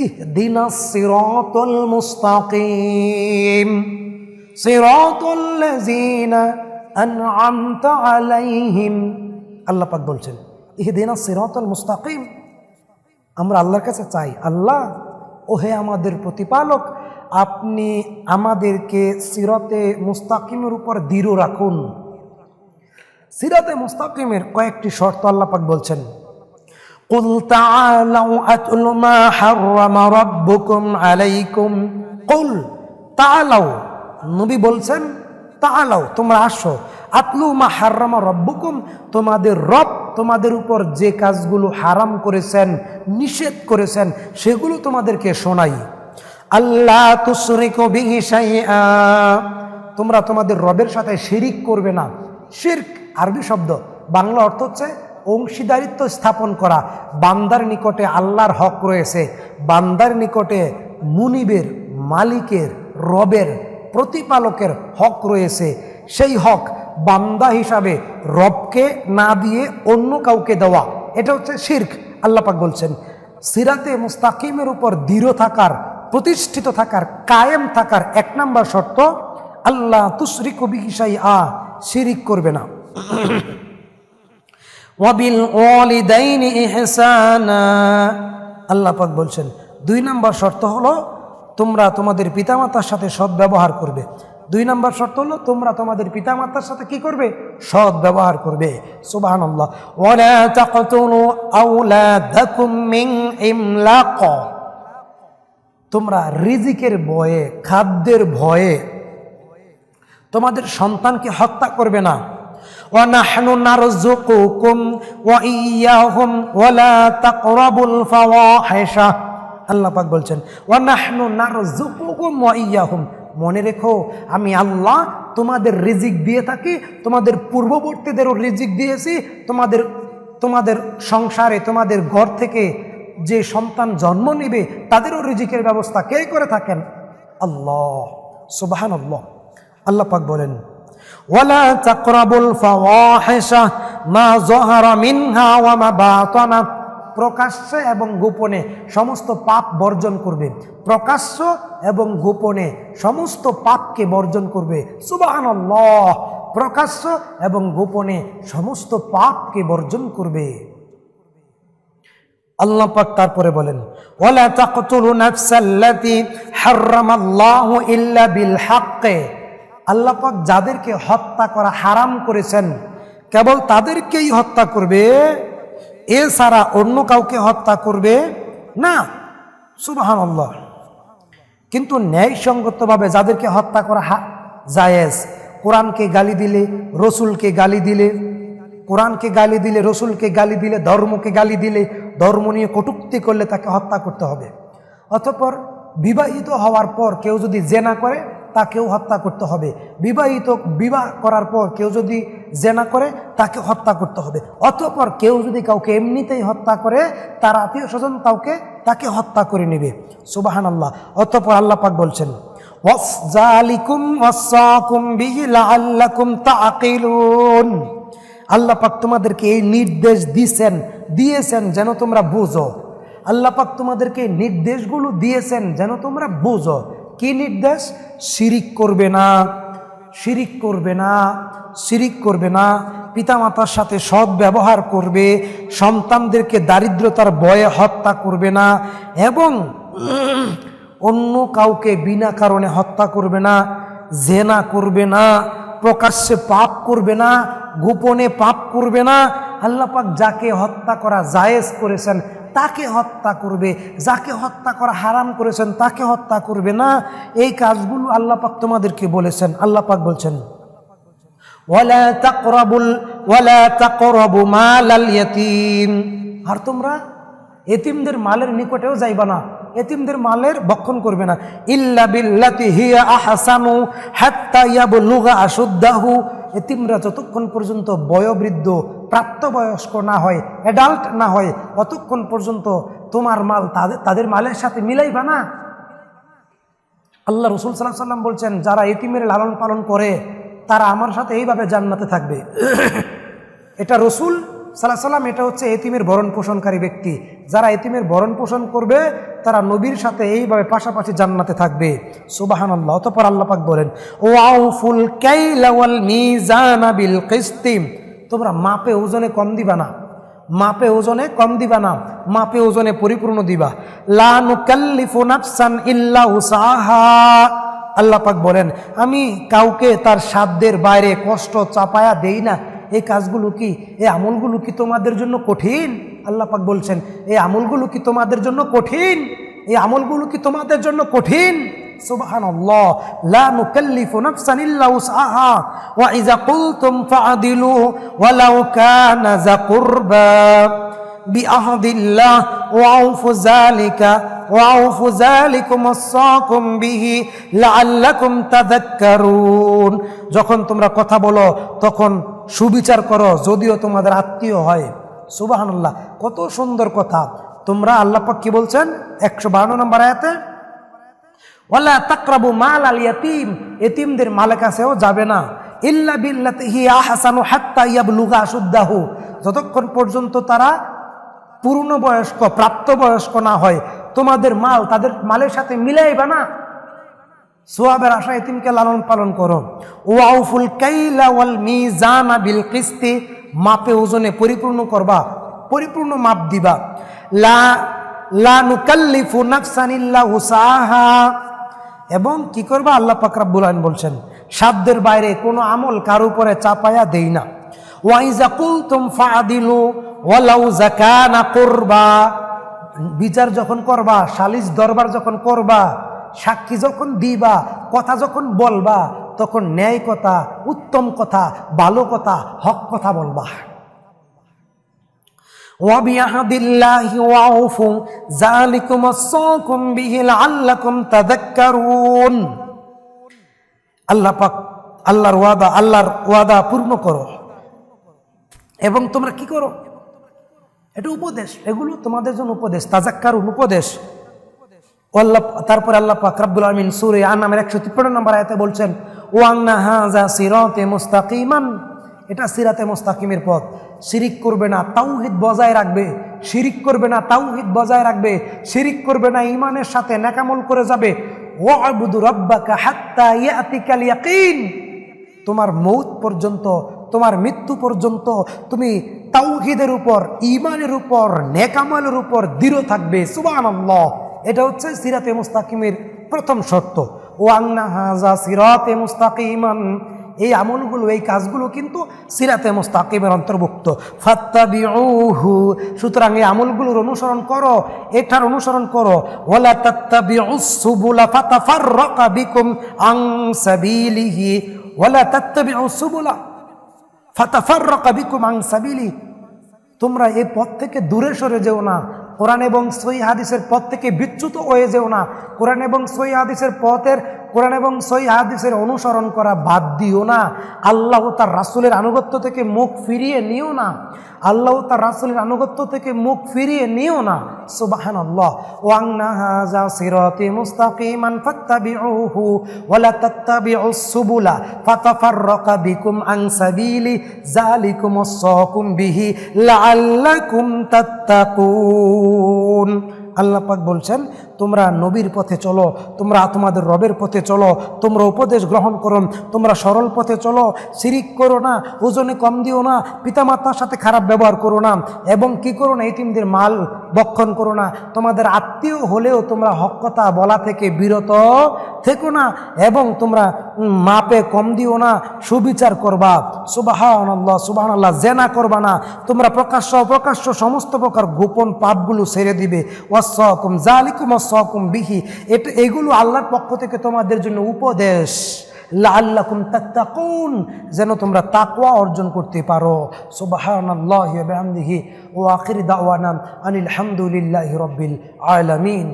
اهدنا الصراط المستقيم صراط الذين أنعمت عليهم আল্লাহ পাক বলছেন ইহদিনা সিরাতাল মুস্তাকিম আমরা আল্লাহর কাছে চাই আল্লাহ ওহে আমাদের প্রতিপালক আপনি আমাদেরকে সিরতে মুস্তাকিমের উপর দৃঢ় রাখুন সিরাতে মুস্তাকিমের কয়েকটি শর্ত আল্লাহ পাক বলছেন قل تعالوا أتل ما حرم ربكم عليكم قل تعالوا নবী বলছেন তাআলাও তোমরা আসো আতলু মা হাররামা রব্বুকুম তোমাদের রব তোমাদের উপর যে কাজগুলো হারাম করেছেন নিষেধ করেছেন সেগুলো তোমাদেরকে শোনাই আল্লাহ তুসরিকু বিহি শাইআ তোমরা তোমাদের রবের সাথে শিরিক করবে না শিরক আরবি শব্দ বাংলা অর্থ হচ্ছে অংশীদারিত্ব স্থাপন করা। বান্দার নিকটে আল্লাহর হক রয়েছে। বান্দার নিকটে মুনিবের, মালিকের, রবের, প্রতিপালকের হক রয়েছে। সেই হক বান্দা হিসাবে রবকে না দিয়ে অন্য কাউকে দেওয়া। এটা হচ্ছে শির্ক আল্লাপাক বলছেন। সিরাতে মুস্তাকিমের উপর দৃঢ় থাকার, প্রতিষ্ঠিত থাকার, কায়েম থাকার এক নম্বর শর্ত আল্লাহ তুসরিক বিহিসাই আ শিরিক করবে না। ওয়াবিল ওয়ালিদাইনি ইহসানা। আল্লাহ পাক বলছেন, দুই নম্বর শর্ত হলো তোমরা তোমাদের পিতামাতার সাথে সৎ ব্যবহার করবে। দুই নম্বর শর্ত হলো তোমরা তোমাদের পিতামাতার সাথে কি করবে? সৎ ব্যবহার করবে। ইমলাক। তোমরা রিজিকের ভয়ে, খাদ্যের ভয়ে তোমাদের সন্তানকে হত্যা করবে না। ونحن نرزقكم وإياهم ولا تقربوا الفواحش আল্লাহ পাক বলছেন ওয়ানাহনু নারযুকুকুম ওয়া ইয়াহুম মনে রেখো আমি আল্লাহ তোমাদের রিজিক দিয়ে থাকি তোমাদের পূর্ববর্তীদেরও রিজিক দিয়েছি তোমাদের তোমাদের সংসারে তোমাদের ঘর থেকে যে সন্তান জন্ম নেবে তাদেরও রিজিকের ব্যবস্থা কে করে থাকেন আল্লাহ সুবাহান আল্লাহ আল্লাহ পাক বলেন ওয়ালা তাকরাবুল ফাওয়াহিশা, মা যাহারা মিনহা ওয়া মা বাতানা। প্রকাশ্যে এবং গোপনে সমস্ত পাপ বর্জন করবে। প্রকাশ্য এবং গোপনে সমস্ত পাপকে বর্জন করবে। সুবহানাল্লাহ। প্রকাশ্য এবং গোপনে সমস্ত পাপকে বর্জন করবে। আল্লাহ পাক তারপরে বলেন, ওয়ালা তাকতুলু নাফসাল্লাতী হারামাল্লাহু ইল্লা বিল হাক্কে। আল্লাহ পাক যাদেরকে হত্যা করা হারাম করেছেন, কেবল তাদেরকেই হত্যা করবে, এছাড়া অন্য কাউকে হত্যা করবে না। সুবহানাল্লাহ। কিন্তু ন্যায়সঙ্গতভাবে যাদেরকে হত্যা করা জায়েজ, কোরআনকে গালি দিলে রসুলকে গালি দিলে, কোরআনকে গালি দিলে রসুলকে গালি দিলে, ধর্মকে গালি দিলে, ধর্ম নিয়ে কটুক্তি করলে তাকে হত্যা করতে হবে। অতঃপর বিবাহিত হওয়ার পর কেউ যদি জেনা করে তাকেও হত্যা করতে হবে। বিবাহিত, বিবাহ করার পর কেউ যদি জেনা করে, তাকে হত্যা করতে হবে। অতঃপর কেউ যদি কাউকে এমনিতেই হত্যা করে, তার আত্মীয় স্বজন কাউকে তাকে হত্যা করে নেবে। সুবাহান আল্লাহ অতঃপর আল্লাহ পাক বলছেন, ওয়াসজালিকুম ওয়াসাকুম বিহি লাআল্লাকুম তাআকিলুন। আল্লাহ পাক তোমাদেরকে এই নির্দেশ দিয়েছেন দিয়েছেন যেন তোমরা বুঝো। আল্লাহ পাক তোমাদেরকে নির্দেশগুলো দিয়েছেন যেন তোমরা বুঝো। কি নির্দেশ? শিরিক করবে না। শিরিক করবে না। শিরিক করবে না। পিতামাতার সাথে সৎ ব্যবহার করবে। সন্তানদেরকে দারিদ্রতার বয়ে হত্যা করবে না এবং অন্য কাউকে বিনা কারণে হত্যা করবে না, জেনা করবে না, প্রকাশ্যে পাপ করবে না, গোপনে পাপ করবে না। আল্লাহ পাক যাকে হত্যা করা জায়েজ করেছেন তাকে হত্যা করবে, যাকে হত্যা করা হারাম করেছেন তাকে হত্যা করবে না। এই কাজগুলো আল্লাহ পাক তোমাদেরকে বলেছেন। আল্লাহ পাক বলছেন আর তোমরা এতিমদের মালের নিকটেও যাইবা না, এতিমদের মালের বক্ষণ করবে না। ইল্লা বিল্লাতি হিয়া আহসানু হাত্তা ইয়াবলুগা আশুদ্দাহু। এতিমরা যতক্ষণ পর্যন্ত বয়োবৃদ্ধ, প্রাপ্তবয়স্ক না হয় অ্যাডাল্ট না হয় ততক্ষণ পর্যন্ত তোমার মাল তাদের তাদের মালের সাথে মিলাইবা না। আল্লাহ রসুল সাল্লাহ সাল্লাম বলছেন, যারা এতিমের লালন পালন করে, তারা আমার সাথে এইভাবে জান্নাতে থাকবে। এটা রসুল সাল্লাহ সাল্লাম এটা হচ্ছে এতিমের ভরণ পোষণকারী ব্যক্তি। যারা এতিমের ভরণ পোষণ করবে, তারা নবীর সাথে এইভাবে পাশাপাশি জান্নাতে থাকবে। সুবাহান আল্লাহ অতপর আল্লাহ পাক বলেন ও আউফুল কাইলা ওয়াল মিজানা কিস্তিম তোমরা মাপে ওজনে কম দিবা না। মাপে ওজনে কম দিবা না, মাপে ওজনে পরিপূর্ণ দিবা। লা নুকাল্লিফু নাফসান ইল্লা উসাহা। আল্লাহ পাক বলেন, আমি কাউকে তার সাধ্যের বাইরে কষ্ট চাপায়া দেই না এই কাজগুলো কি? এই আমলগুলো কি তোমাদের জন্য কঠিন? আল্লাহ পাক বলছেন এই আমলগুলো কি তোমাদের জন্য কঠিন? এই আমলগুলো কি তোমাদের জন্য কঠিন? সুবহান আল্লাহ লা وأوفوا ذلكم وصاكم به لعلكم تذكرون যখন তোমরা কথা বলো তখন সুবিচার করো যদিও তোমাদের আত্মীয় হয় সুবহানাল্লাহ কত সুন্দর কথা তোমরা আল্লাহ পাক কি বলছেন একশো বান্ন নম্বর আয়াতে ওয়ালা তাকরাবু মাল আল ইয়াতিম এতিমদের মালের কাছেও যাবে না ইল্লা বিল্লাতিহি আহসানু হাত্তা ইয়াবলুগা আশুদ্দাহু যতক্ষণ পর্যন্ত তারা পূর্ণবয়স্ক প্রাপ্তবয়স্ক না হয় তোমাদের মাল তাদের মালের সাথে মিলাইবা না। সোয়াবের আশা এতিমকে লালন পালন করো। ওয়াউফুল কাইলা ওয়াল বিল কিস্তি, মাপে ওজনে পরিপূর্ণ করবা, পরিপূর্ণ মাপ দিবা। লা লা নুকাল্লিফু নাফসান ইল্লা উসাহা এবং কি করবা? আল্লাহ পাক রাব্বুল আলামিন বলছেন, সাধ্যের বাইরে কোনো আমল কার উপরে চাপায়া দেই না। ওয়াইজা কুলতুম ফাদিলু ওয়ালাউ জাকানা কুরবা। বিচার যখন করবা সালিস দরবার যখন করবা সাক্ষী যখন দিবা কথা যখন বলবা তখন ন্যায় কথা উত্তম কথা ভালো কথা হক কথা বলবা وبعهد الله وأوفوا ذلكم وصاكم به لعلكم تذكرون আল্লাহ পাক আল্লাহর ওয়াদা আল্লাহর ওয়াদা পূর্ণ করো এবং তোমরা কি করো এটা উপদেশ, এগুলো তোমাদের জন্য উপদেশ, তাজাক্কারুন, উপদেশ। ও আল্লাহ, তারপরে আল্লাহ পাক রাব্বুল আমিন সূরা আনামের 153 নম্বর আয়াতে বলছেন ওয়ান্না হাযা সিরাতে মুস্তাকিমান। এটা সিরাতে মুস্তাকিমের পথ। শিরিক করবে না, তাওহিদ বজায় রাখবে। শিরিক করবে না, তাওহিদ বজায় রাখবে। শিরিক করবে না ইমানের সাথে নেকামল করে যাবে। ওয়াবুদু রাব্বাকা হাত্তা ইয়াতিকাল ইয়াকিন। তোমার মৌত পর্যন্ত তোমার মৃত্যু পর্যন্ত তুমি তাওহিদের উপর ইমানের উপর, নেকামলের উপর দৃঢ় থাকবে। সুবহানাল্লাহ। এটা হচ্ছে সিরাতে মুস্তাকিমের প্রথম শর্ত। ও আংনা হাজা সিরাতে মুস্তাকিমান। এই আমলগুলো, এই কাজগুলো কিন্তু সিরাতে মুস্তাকিমের অন্তর্ভুক্ত। ফাত্তাবিউহু। সুতরাং এই আমলগুলোর অনুসরণ করো, এটার অনুসরণ করো। ওয়ালা তাত্তাবিউস সুবুলা ফাতাফাররাকা বিকুম আন সাবিলিহি। ওয়ালা তাত্তাবিউস তোমরা এ পথ থেকে দূরে সরে যেও না। কোরআন এবং সই হাদিসের পথ থেকে বিচ্যুত হয়ে যেও না। কোরআন এবং সই হাদিসের পথের কোরআন এবং সই হাদিসের অনুসরণ করা বাদ দিও না। আল্লাহ তার রাসুলের আনুগত্য থেকে মুখ ফিরিয়ে নিও না। আল্লাহ তার রাসুলের আনুগত্য থেকে মুখ ফিরিয়ে নিও না। সুবাহান আল্লাহ ওয়াংনা হাজা সিরাতি মুস্তাকিমান ফাত্তাবিউহু ওয়ালা তাত্তাবিউস সুবুলা ফাতাফাররাকা বিকুম আন সাবিলি যালিকুম ওয়াসাকুম বিহি লাআল্লাকুম তাত্তাকুন। আল্লাহ পাক বলছেন তোমরা নবীর পথে চলো, তোমরা তোমাদের রবের পথে চলো, তোমরা উপদেশ গ্রহণ করো, তোমরা সরল পথে চলো সিরিক করো না, ওজনে কম দিও না, পিতামাতার সাথে খারাপ ব্যবহার করো না, এবং কি করো না, এতিমদের মাল বক্ষণ করো না, তোমাদের আত্মীয় হলেও তোমরা হক কথা বলা থেকে বিরত থেকো না, এবং তোমরা মাপে কম দিও না, সুবিচার করবা। সুবাহান আল্লাহ আল্লাহ জেনা করবা না, তোমরা প্রকাশ্য অপ্রকাশ্য সমস্ত প্রকার গোপন পাপগুলো ছেড়ে দিবে। ওয়াসকুম জালিকুম ওয়াসকুম বিহি। এটা এগুলো আল্লাহর পক্ষ থেকে তোমাদের জন্য উপদেশ। লাল্লাকুম তাত্তাকুন, যেন তোমরা তাকওয়া অর্জন করতে পারো। বিহামদিহি। ওয়া আখির দাওয়ানা আনিল হামদুলিল্লাহি রাব্বিল আলামিন।